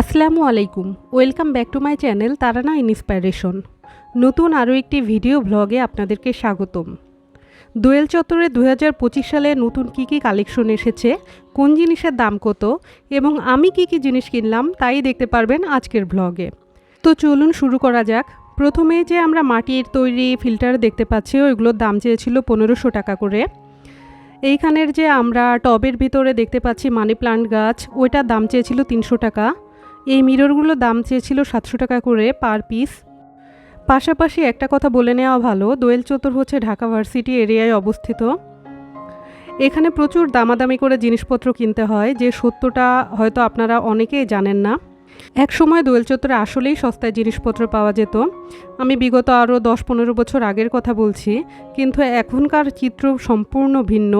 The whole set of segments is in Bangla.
আসসালামু আলাইকুম। Welcome back to my channel Tarana inspiration নতুন আরও একটি ভিডিও ব্লগে আপনাদেরকে স্বাগতম। দোয়েল চত্বরে দুহাজার পঁচিশ সালে নতুন কি কি কালেকশন এসেছে, কোন জিনিসের দাম কত, এবং আমি কি কি জিনিস কিনলাম, তাই দেখতে পারবেন আজকের ব্লগে। তো চলুন শুরু করা যাক। প্রথমে যে আমরা মাটির তৈরি ফিল্টার দেখতে পাচ্ছি, ওইগুলোর দাম চেয়েছিল পনেরোশো টাকা করে। এইখানের যে আমরা টবের ভিতরে দেখতে পাচ্ছি মানি প্লান্ট গাছ, ওইটার দাম চেয়েছিল তিনশো টাকা। এই মিররগুলোর দাম চেয়েছিল সাতশো টাকা করে পার পিস। পাশাপাশি একটা কথা বলে নেওয়া ভালো, দোয়েল চত্বর হচ্ছে ঢাকা ভার্সিটি এরিয়ায় অবস্থিত। এখানে প্রচুর দামাদামি করে জিনিসপত্র কিনতে হয়, যে সত্যটা হয়তো আপনারা অনেকেই জানেন না। এক সময় দোয়েল চত্বরে আসলেই সস্তায় জিনিসপত্র পাওয়া যেত। আমি বিগত আরও দশ পনেরো বছর আগের কথা বলছি, কিন্তু এখনকার চিত্র সম্পূর্ণ ভিন্ন।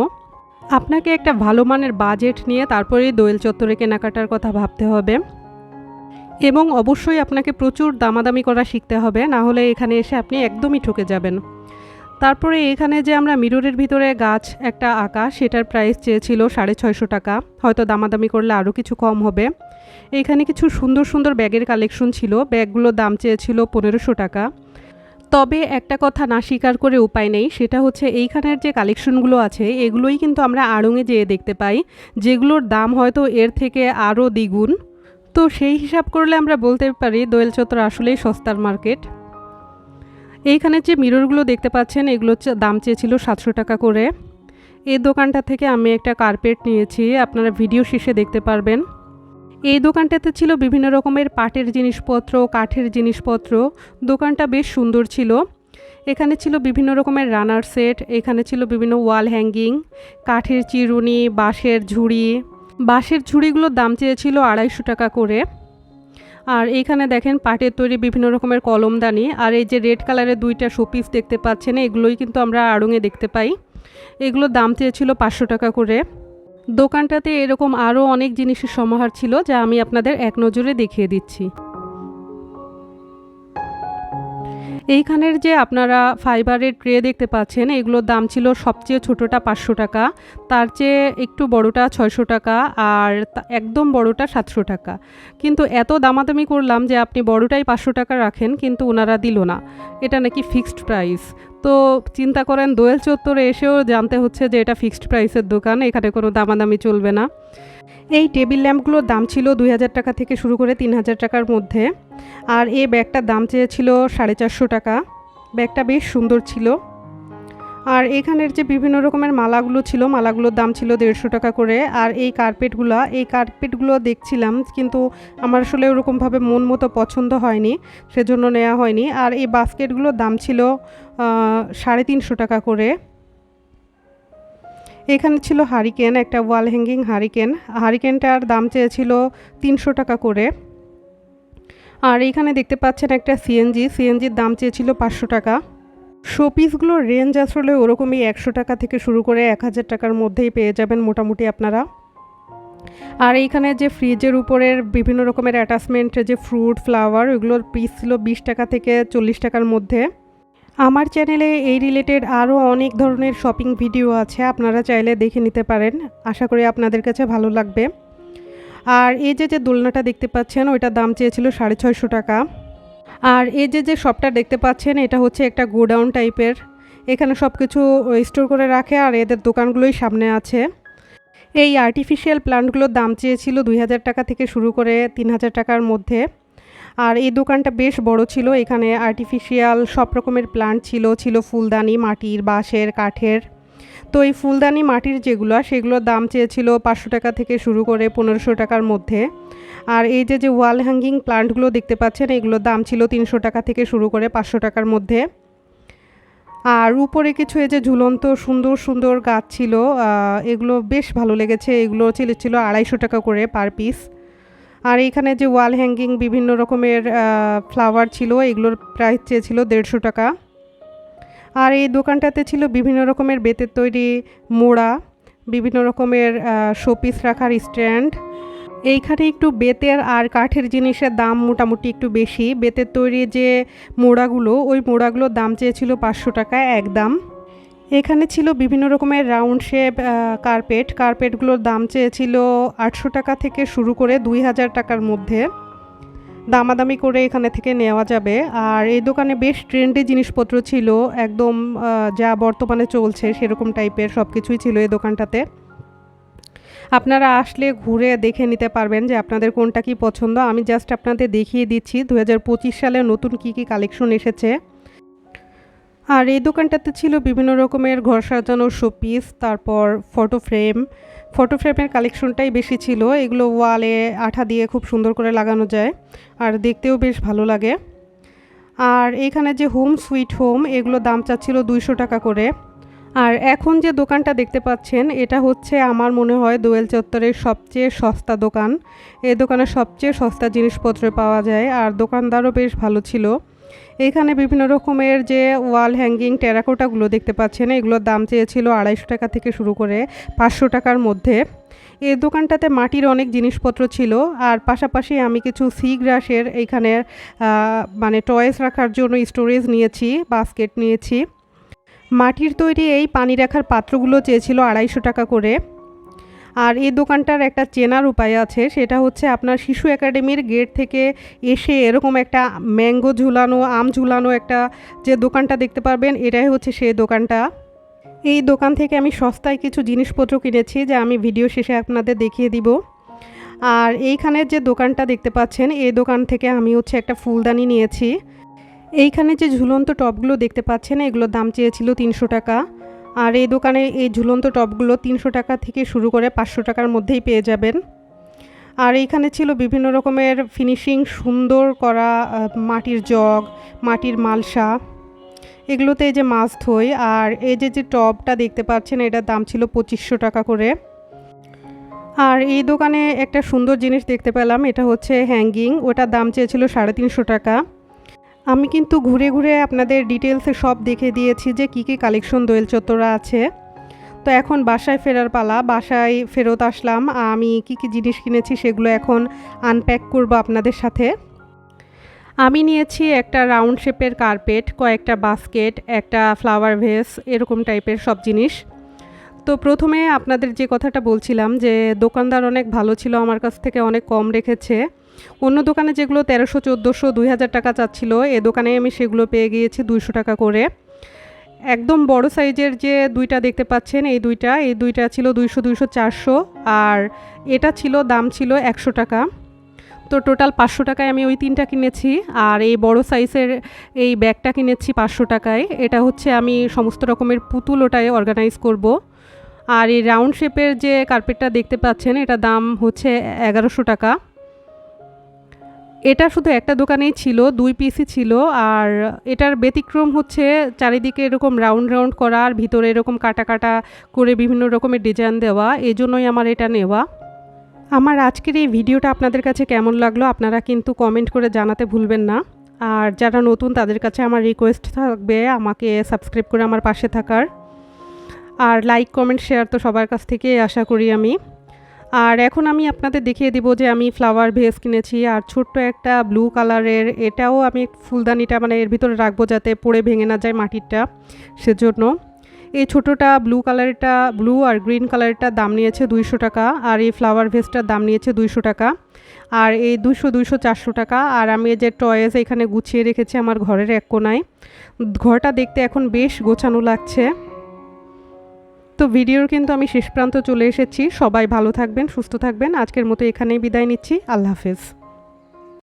আপনাকে একটা ভালো মানের বাজেট নিয়ে তারপরেই দোয়েল চত্বরে কেনাকাটার কথা ভাবতে হবে। এবং অবশ্যই আপনাকে প্রচুর দামাদামি করা শিখতে হবে, না হলে এখানে এসে আপনি একদমই ঠকে যাবেন। তারপরে এখানে যে আমরা মিররের ভিতরে গাছ, একটা আঁকা, সেটার প্রাইস চেয়েছিল সাড়ে ছয়শো টাকা। হয়তো দামাদামি করলে আরও কিছু কম হবে। এখানে কিছু সুন্দর সুন্দর ব্যাগের কালেকশন ছিল। ব্যাগগুলোর দাম চেয়েছিল পনেরোশো টাকা। তবে একটা কথা না স্বীকার করে উপায় নেই, সেটা হচ্ছে এইখানের যে কালেকশনগুলো আছে, এগুলোই কিন্তু আমরা আড়ঙে যেয়ে দেখতে পাই। যেগুলোর দাম হয়তো এর থেকে আরও দ্বিগুণ। তো সেই হিসাব করলে আমরা বলতে পারি দোয়েল চত্বর আসলেই সস্তার মার্কেট। এইখানে যে মিররগুলো দেখতে পাচ্ছেন এগুলোর চে- দাম চেয়েছিল সাতশো টাকা করে। এই দোকানটা থেকে আমি একটা কার্পেট নিয়েছি, আপনারা ভিডিও শেষে দেখতে পারবেন। এই দোকানটাতে ছিল বিভিন্ন রকমের পাটের জিনিসপত্র, কাঠের জিনিসপত্র। দোকানটা বেশ সুন্দর ছিল। এখানে ছিল বিভিন্ন রকমের রানার সেট, এখানে ছিল বিভিন্ন ওয়াল হ্যাঙ্গিং, কাঠের চিরুনি, বাঁশের ঝুড়ি। বাঁশের ঝুড়িগুলোর দাম চেয়েছিল আড়াইশো টাকা করে। আর এইখানে দেখেন পাটের তৈরি বিভিন্ন রকমের কলমদানি, আর এই যে রেড কালারের দুইটা শোপিস দেখতে পাচ্ছেন, এগুলোই কিন্তু আমরা আড়ঙে দেখতে পাই। এগুলোর দাম চেয়েছিল পাঁচশো টাকা করে। দোকানটাতে এরকম আরও অনেক জিনিসের সমাহার ছিল, যা আমি আপনাদের এক নজরে দেখিয়ে দিচ্ছি। এইখানের যে আপনারা ফাইবারের ট্রে দেখতে পাচ্ছেন, এগুলোর দাম ছিল সবচেয়ে ছোটোটা পাঁচশো টাকা, তার চেয়ে একটু বড়টা ছয়শো টাকা আর একদম বড়টা সাতশো টাকা। কিন্তু এত দামাদামি করলাম যে আপনি বড়টাই পাঁচশো টাকা রাখেন, কিন্তু ওনারা দিল না। এটা নাকি ফিক্সড প্রাইস। তো চিন্তা করেন, দোয়েল চত্বরে এসেও জানতে হচ্ছে যে এটা ফিক্সড প্রাইসের দোকান, এখানে কোনো দামাদামি চলবে না। এই টেবিল ল্যাম্পগুলোর দাম ছিল দুই হাজার টাকা থেকে শুরু করে তিন হাজার টাকার মধ্যে। আর এই ব্যাগটার দাম চেয়েছিল সাড়ে চারশো টাকা। ব্যাগটা বেশ সুন্দর ছিল। আর এখানের যে বিভিন্ন রকমের মালাগুলো ছিল, মালাগুলোর দাম ছিল দেড়শো টাকা করে। আর এই কার্পেটগুলো এই কার্পেটগুলো দেখছিলাম, কিন্তু আমার আসলে ওরকমভাবে মন মতো পছন্দ হয়নি, সেজন্য নেওয়া হয়নি। আর এই বাস্কেটগুলোর দাম ছিল সাড়ে তিনশো টাকা করে। এখানে ছিল হারিকেন, একটা ওয়াল হ্যাঙ্গিং হারিকেন। হারিকেনটার দাম চেয়েছিল তিনশো টাকা করে। আর এখানে দেখতে পাচ্ছেন একটা সিএনজি, সিএনজির দাম চেয়েছিল পাঁচশো টাকা। শোপিসগুলোর রেঞ্জ আসলে ওরকমই একশো টাকা থেকে শুরু করে এক হাজার টাকার মধ্যেই পেয়ে যাবেন মোটামুটি আপনারা। আর এইখানে যে ফ্রিজের উপরের বিভিন্ন রকমের অ্যাটাচমেন্ট, যে ফ্রুট, ফ্লাওয়ার, ওইগুলোর পিস ছিল বিশ টাকা থেকে চল্লিশ টাকার মধ্যে। আমার চ্যানেলে এই রিলেটেড আরও অনেক ধরনের শপিং ভিডিও আছে, আপনারা চাইলে দেখে নিতে পারেন। আশা করি আপনাদের কাছে ভালো লাগবে। আর এই যে যে দোলনাটা দেখতে পাচ্ছেন, ওইটার দাম চেয়েছিল সাড়ে ছয়শো টাকা। আর এই যে যে শপটা দেখতে পাচ্ছেন, এটা হচ্ছে একটা গোডাউন টাইপের। এখানে সব কিছু স্টোর করে রাখে আর এদের দোকানগুলোই সামনে আছে। এই আর্টিফিশিয়াল প্লান্টগুলোর দাম চেয়েছিল দুই হাজার টাকা থেকে শুরু করে তিন হাজার টাকার মধ্যে। আর এই দোকানটা বেশ বড় ছিল। এখানে আর্টিফিশিয়াল সব রকমের প্লান্ট ছিল ছিল ফুলদানি, মাটির, বাঁশের, কাঠের। তো এই ফুলদানি, মাটির যেগুলো, সেগুলোর দাম চেয়েছিল পাঁচশো টাকা থেকে শুরু করে পনেরোশো টাকার মধ্যে। আর এই যে যে ওয়াল হ্যাঙ্গিং প্লান্টগুলো দেখতে পাচ্ছেন, এগুলোর দাম ছিল তিনশো টাকা থেকে শুরু করে পাঁচশো টাকার মধ্যে। আর উপরে কিছু এই যে ঝুলন্ত, সুন্দর সুন্দর গাছ ছিল এগুলো বেশ ভালো লেগেছে। এগুলো ছিল আড়াইশো টাকা করে পার পিস আর এখানে যে ওয়াল হ্যাঙ্গিং বিভিন্ন রকমের ফ্লাওয়ার ছিল, এগুলোর প্রাইস চেয়েছিল দেড়শো টাকা। আর এই দোকানটাতে ছিল বিভিন্ন রকমের বেতের তৈরি মোড়া, বিভিন্ন রকমের শোপিস রাখার স্ট্যান্ড। এইখানে একটু বেতের আর কাঠের জিনিসের দাম মোটামুটি একটু বেশি। বেতের তৈরি যে মোড়াগুলো, ওই মোড়াগুলোর দাম চেয়েছিল পাঁচশো টাকা একদম এখানে ছিল বিভিন্ন রকমের রাউন্ড শেপ কার্পেট কার্পেটগুলোর দাম চেয়েছিল আটশো টাকা থেকে শুরু করে দুই হাজার টাকার মধ্যে। দামাদামি করে এখানে থেকে নেওয়া যাবে। আর এই দোকানে বেশ ট্রেন্ডি জিনিসপত্র ছিল। একদম যা বর্তমানে চলছে সেরকম টাইপের সব কিছুই ছিল এই দোকানটাতে। আপনারা আসলে ঘুরে দেখে নিতে পারবেন যে আপনাদের কোনটা কি পছন্দ। আমি জাস্ট আপনাদের দেখিয়ে দিচ্ছি দু হাজার পঁচিশ সালে নতুন কি কি কালেকশন এসেছে। আর এই দোকানটাতে ছিল বিভিন্ন রকমের ঘর সাজানোর শোপিস তারপর ফটো ফ্রেম ফটো ফ্রেমের কালেকশনটাই বেশি ছিল। এগুলো ওয়ালে আঠা দিয়ে খুব সুন্দর করে লাগানো যায় আর দেখতেও বেশ ভালো লাগে। আর এখানে যে হোম সুইট হোম এগুলো দাম চাচ্ছিল দুইশো টাকা করে। আর এখন যে দোকানটা দেখতে পাচ্ছেন, এটা হচ্ছে আমার মনে হয় দোয়েল চত্বরের সবচেয়ে সস্তা দোকান। এই দোকানে সবচেয়ে সস্তা জিনিসপত্র পাওয়া যায় আর দোকানদারও বেশ ভালো ছিল। এখানে বিভিন্ন রকমের যে ওয়াল হ্যাঙ্গিং টেরাকোটাগুলো দেখতে পাচ্ছেন, এগুলোর দাম চেয়েছিল আড়াইশো টাকা থেকে শুরু করে পাঁচশো টাকার মধ্যে। এই দোকানটাতে মাটির অনেক জিনিসপত্র ছিল আর পাশাপাশি আমি কিছু সি গ্রাসের এইখানে মানে টয়েস রাখার জন্য স্টোরেজ নিয়েছি বাস্কেট নিয়েছি। মাটির তৈরি এই পানি রাখার পাত্রগুলো চেয়েছিল আড়াইশো টাকা করে। আর এই দোকানটার একটা চেনার উপায় আছে, সেটা হচ্ছে আপনার শিশু একাডেমির গেট থেকে এসে এরকম একটা ম্যাঙ্গো ঝুলানো, আম ঝুলানো একটা যে দোকানটা দেখতে পারবেন, এটাই হচ্ছে সেই দোকানটা। এই দোকান থেকে আমি সস্তায় কিছু জিনিসপত্র কিনেছি যা আমি ভিডিও শেষে আপনাদের দেখিয়ে দিব। আর এইখানে যে দোকানটা দেখতে পাচ্ছেন, এই দোকান থেকে আমি হচ্ছে একটা ফুলদানি নিয়েছি। এইখানে যে ঝুলন্ত টপগুলো দেখতে পাচ্ছেন, এগুলোর দাম চেয়েছিল তিনশো টাকা। আর এই দোকানে এই ঝুলন্ত টপগুলো তিনশো টাকা থেকে শুরু করে পাঁচশো টাকার মধ্যেই পেয়ে যাবেন। আর এইখানে ছিল বিভিন্ন রকমের ফিনিশিং সুন্দর করা মাটির জগ, মাটির মালসা। এগুলোতে এই যে মাছ থই আর এই যে যে টপটা দেখতে পাচ্ছেন, এটার দাম ছিল পঁচিশশো টাকা করে। আর এই দোকানে একটা সুন্দর জিনিস দেখতে পেলাম, এটা হচ্ছে হ্যাঙ্গিং ওটার দাম চেয়েছিল সাড়ে তিনশো টাকা। আমি কিন্তু ঘুরে ঘুরে আপনাদের ডিটেলসে সব দেখে দিয়েছি যে কী কী কালেকশন দোয়েল চত্বরা আছে। তো এখন বাসায় ফেরার পালা, বাসায় ফেরত আসলাম। আমি কি কি জিনিস কিনেছি সেগুলো এখন আনপ্যাক করব আপনাদের সাথে। আমি নিয়েছি একটা রাউন্ড শেপের কার্পেট কয়েকটা বাস্কেট একটা ফ্লাওয়ার ভেস এরকম টাইপের সব জিনিস। তো প্রথমে আপনাদের যে কথাটা বলছিলাম যে দোকানদার অনেক ভালো ছিল, আমার কাছ থেকে অনেক কম রেখেছে। অন্য দোকানে যেগুলো তেরোশো, চোদ্দোশো, দুই হাজার টাকা চাচ্ছিল, এ দোকানে আমি সেগুলো পেয়ে গিয়েছি দুইশো টাকা করে। একদম বড় সাইজের যে দুইটা দেখতে পাচ্ছেন, এই দুইটা এই দুইটা ছিল দুইশো দুইশো, চারশো, আর এটা ছিল, দাম ছিল একশো টাকা। তো টোটাল পাঁচশো টাকায় আমি ওই তিনটা কিনেছি, আর এই বড় সাইজের এই ব্যাগটা কিনেছি পাঁচশো টাকায়। এটা হচ্ছে আমি সমস্ত রকমের পুতুল ওটায় অর্গানাইজ করব। আর এই রাউন্ড শেপের যে কার্পেটটা দেখতে পাচ্ছেন, এটা দাম হচ্ছে এগারোশো টাকা। এটা শুধু একটা দোকানেই ছিল, দুই পিসই ছিল, আর এটার ব্যতিক্রম হচ্ছে চারিদিকে এরকম রাউন্ড রাউন্ড করা, আর ভিতরে এরকম কাটা কাটা করে বিভিন্ন রকমের ডিজাইন দেওয়া এই জন্যই আমার এটা নেওয়া। আমার আজকের এই ভিডিওটা আপনাদের কাছে কেমন লাগল আপনারা কিন্তু কমেন্ট করে জানাতে ভুলবেন না। আর যারা নতুন, তাদের কাছে আমার রিকোয়েস্ট থাকবে আমাকে সাবস্ক্রাইব করে আমার পাশে থাকার। আর লাইক কমেন্ট শেয়ার তো সবার কাছ থেকে আশা করি আমি। আর এখন আমি আপনাদের দেখিয়ে দিব যে আমি ফ্লাওয়ার ভেস কিনেছি আর ছোট্ট একটা ব্লু কালারের এটাও আমি ফুলদানিটা মানে এর ভিতরে রাখব যাতে পড়ে ভেঙে না যায় মাটিরটা সেজন্য। এই ছোটোটা ব্লু কালারটা ব্লু আর গ্রিন কালারটার দাম নিয়েছে দুইশো টাকা আর এই ফ্লাওয়ার ভেসটার দাম নিয়েছে দুইশো টাকা। আর এই দুশো দুইশো, চারশো টাকা আর আমি এই যে টয়েস এখানে গুছিয়ে রেখেছি আমার ঘরের এক কোনায়। ঘরটা দেখতে এখন বেশ গোছানো লাগছে। তো ভিডিওর কিন্তু আমি শেষ প্রান্ত চলে এসেছি। সবাই ভালো থাকবেন, সুস্থ থাকবেন। আজকের মতো এখানেই বিদায় নিচ্ছি। আল্লাহ হাফেজ।